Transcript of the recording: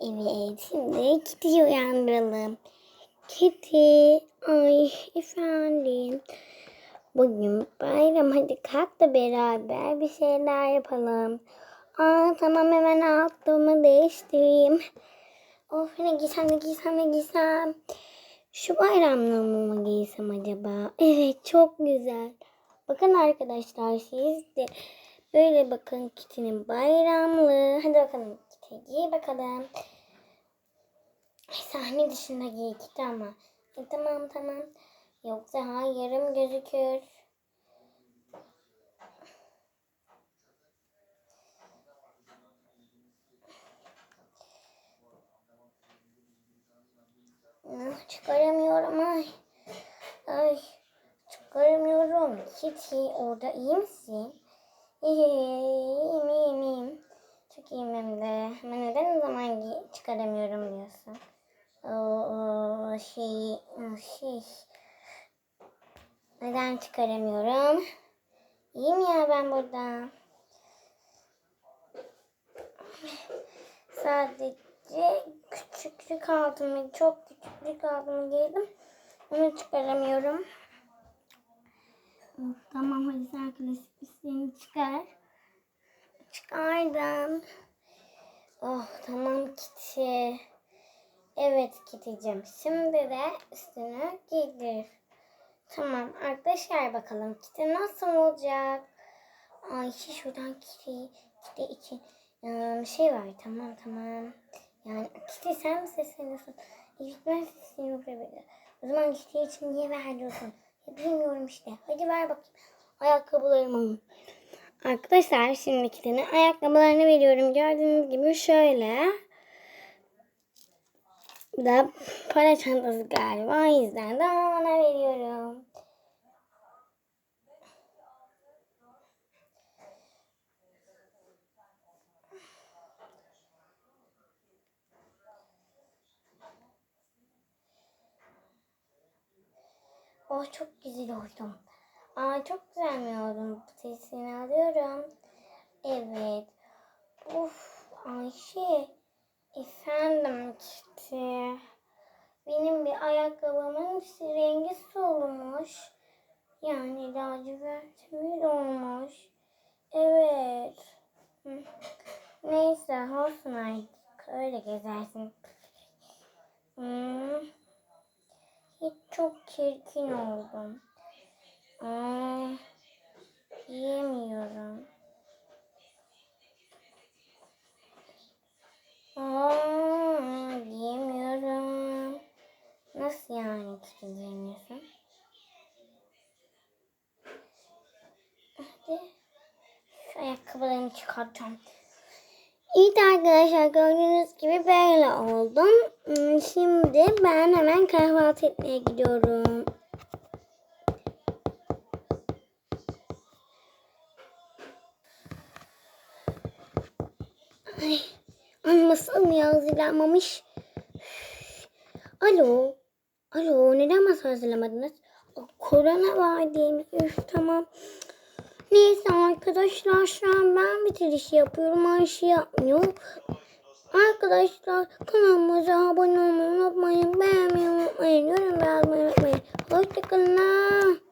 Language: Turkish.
Evet, şimdi Kitty'yi uyandıralım. Kitty, ay efendim. Bugün bayram hadi kalk da beraber bir şeyler yapalım. Aa tamam hemen altımı değiştireyim. Of ne giysem ne giysem ne giysem. Şu bayramlığımı mı giysem acaba? Evet çok güzel. Bakın arkadaşlar siz de böyle bakın Kitty'nin bayramlığı. Hadi bakalım Kitty giy bakalım. Ay, sahne dışında giy Kitty ama. E, tamam tamam. Yoksa ha yarım gözükür. Ah, Çıkaramıyorum ay. Ay. Çıkaramıyorum. Kitty orada iyi misin? İyiyim iyiyim iyiyim. Çok iyiyim hem de. Ama neden o zaman çıkaramıyorum diyorsun? Oo, şey, şey. Neden çıkaramıyorum? İyiyim ya ben burada. Sadece küçüklük altımı, çok küçüklük altımı giydim. Onu çıkaramıyorum. Tamam hadi sen klasik pisliğini çıkar. Çıkardım. Oh tamam Kitty. Evet Kitty'cim. Şimdi de üstünü giydir. Tamam arkadaşlar bakalım Kitty nasıl olacak? Ay şuradan Kitty. Kitty için ıı, şey var tamam tamam. Yani Kitty sen mi sesleniyorsun? Evet ben sesleniyorum. O zaman Kitty için niye veriyorsun? Ya bilmiyorum işte. Hadi ver bakayım. Ayakkabılarımı. Arkadaşlar şimdi Kitty'nin ayakkabılarını veriyorum. Gördüğünüz gibi şöyle. Da para çantası galiba. O yüzden de ona veriyorum. Oh çok güzel oldum. Aa çok güzel mi oldum? Sesini alıyorum. Evet. Uf Ayşe. Efendim Kitty. Benim bir ayakkabımın rengi solmuş. Yani lacivert mi olmuş? Evet. Neyse olsun artık. Öyle gezersin. Çok çirkin oldum. Aa, yiyemiyorum. Aa, yiyemiyorum. Nasıl yani yiyemiyorsun? Hadi. Şu ayakkabılarımı çıkartacağım. Evet arkadaşlar gördüğünüz gibi böyle oldum. Hmm, Şimdi ben hemen kahvaltı etmeye gidiyorum. Ay, anlasam ya hazırlanmamış. Alo. Alo neden masa hazırlamadınız? Korona var diye Üf tamam. Neyse arkadaşlar şu an ben bitirişi yapıyorum. Ayşe yapmıyor. Arkadaşlar kanalımıza abone olmayı unutmayın. Beğenmeyi unutmayın. Yorum yazmayı unutmayın. Hoşçakalın.